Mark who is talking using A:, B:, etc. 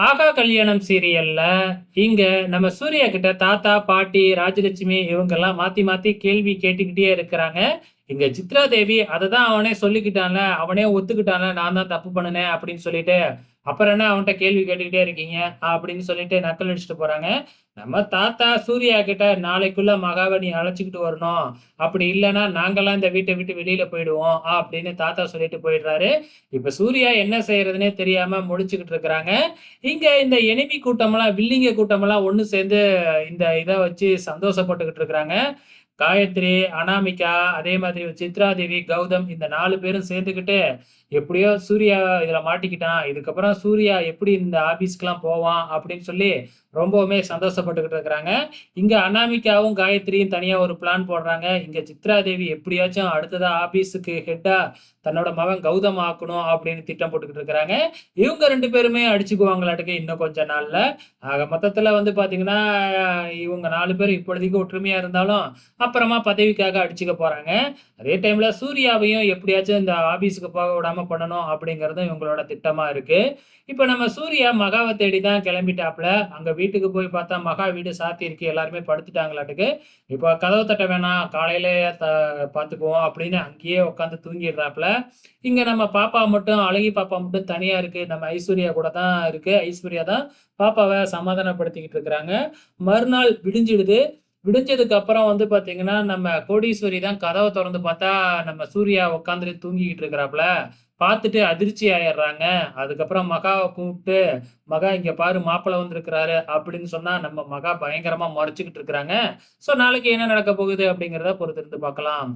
A: ஆகா கல்யாணம் சீரியல்ல இங்க நம்ம சூர்யா கிட்ட தாத்தா பாட்டி ராஜலட்சுமி இவங்கெல்லாம் மாத்தி மாத்தி கேள்வி கேட்டுக்கிட்டே இருக்கிறாங்க. இங்க சித்ரா தேவி அதை தான் அவனே சொல்லிக்கிட்டான்ல அவனே ஒத்துக்கிட்டான்ல நான் தான் தப்பு பண்ணினேன் அப்படின்னு சொல்லிட்டு அப்புறம் என்ன அவன்கிட்ட கேள்வி கேட்டுக்கிட்டே இருக்கீங்க அப்படின்னு சொல்லிட்டு நக்கல் அடிச்சுட்டு போறாங்க. நம்ம தாத்தா சூர்யா கிட்ட நாளைக்குள்ள மகாவை நீ அழைச்சிக்கிட்டு வரணும். அப்படி இல்லைன்னா நாங்கெல்லாம் இந்த வீட்டை விட்டு வெளியில போயிடுவோம். அப்படின்னு தாத்தா சொல்லிட்டு போயிடுறாரு. இப்ப சூர்யா என்ன செய்யறதுன்னே தெரியாம முடிச்சுக்கிட்டு இருக்கிறாங்க. இங்க இந்த எனிமி கூட்டமெல்லாம் வில்லிங்க கூட்டமெல்லாம் ஒன்று சேர்ந்து இந்த இதை வச்சு சந்தோஷப்பட்டுக்கிட்டு இருக்கிறாங்க. காயத்ரி அனாமிகா அதே மாதிரி சித்ரா தேவி கௌதம் இந்த நாலு பேரும் சேர்ந்துக்கிட்டு எப்படியோ சூர்யா இதுல மாட்டிக்கிட்டான். இதுக்கப்புறம் சூர்யா எப்படி இந்த ஆபீஸ்க்குலாம் போவான் அப்படின்னு சொல்லி ரொம்பவுமே சந்தோஷப்பட்டுக்கிட்டு இருக்கிறாங்க. இங்க அனாமிகாவும் காயத்ரியும் தனியா ஒரு பிளான் போடுறாங்க. இங்க சித்ரா தேவி எப்படியாச்சும் அடுத்ததா ஆபீஸுக்கு ஹெட்டா தன்னோட மகன் கௌதம் ஆக்கணும் அப்படின்னு திட்டம் போட்டுக்கிட்டு இருக்கிறாங்க. இவங்க ரெண்டு பேருமே அடிச்சுக்குவாங்களாட்டுக்கு இன்னும் கொஞ்ச நாள்ல. ஆக மொத்தத்துல வந்து பாத்தீங்கன்னா இவங்க நாலு பேர் இப்பொழுதைக்கு ஒற்றுமையா இருந்தாலும் அப்புறமா பதவிக்காக அடிச்சுக்க போறாங்க. அதே டைம்ல சூர்யாவையும் எப்படியாச்சும் இந்த ஆபீஸுக்கு போக விடாம பண்ணணும் அப்படிங்கறதும் இவங்களோட திட்டமா இருக்கு. இப்ப நம்ம சூர்யா மகாவை தேடி தான் கிளம்பிட்டாப்ல. அங்க வீட்டுக்கு போய் பார்த்தா மகா வீடு சாத்தி இருக்கு எல்லாருமே படுத்துட்டாங்களாட்டுக்கு. இப்போ கதவு தட்ட வேணாம் காலையில த பார்த்துக்குவோம் அப்படின்னு அங்கேயே உட்காந்து தூங்கிடுறாப்புல இங்க நம்ம பாப்பா மட்டும் அழகி பாப்பா மட்டும் தனியா இருக்கு. நம்ம ஐஸ்வர்யா கூட தான் இருக்கு. ஐஸ்வர்யா தான் பாப்பாவை சமாதானப்படுத்திக்கிட்டு இருக்கிறாங்க. மறுநாள் விடிஞ்சிடுது. விடிஞ்சதுக்கு அப்புறம் வந்து பாத்தீங்கன்னா நம்ம கோடீஸ்வரி தான் கதவை திறந்து பார்த்தா நம்ம சூர்யா உட்காந்துட்டு தூங்கிக்கிட்டு இருக்கிறாப்புல. பார்த்துட்டு அதிர்ச்சி ஆயிடுறாங்க. அதுக்கப்புறம் மகாவை கூப்பிட்டு மகா இங்க பாரு மாப்பிள்ளை வந்திருக்கிறாரு அப்படின்னு சொன்னா நம்ம மகா பயங்கரமா முறைச்சுக்கிட்டு இருக்கிறாங்க. ஸோ நாளைக்கு என்ன நடக்க போகுது அப்படிங்கிறத பொறுத்திருந்து பார்க்கலாம்.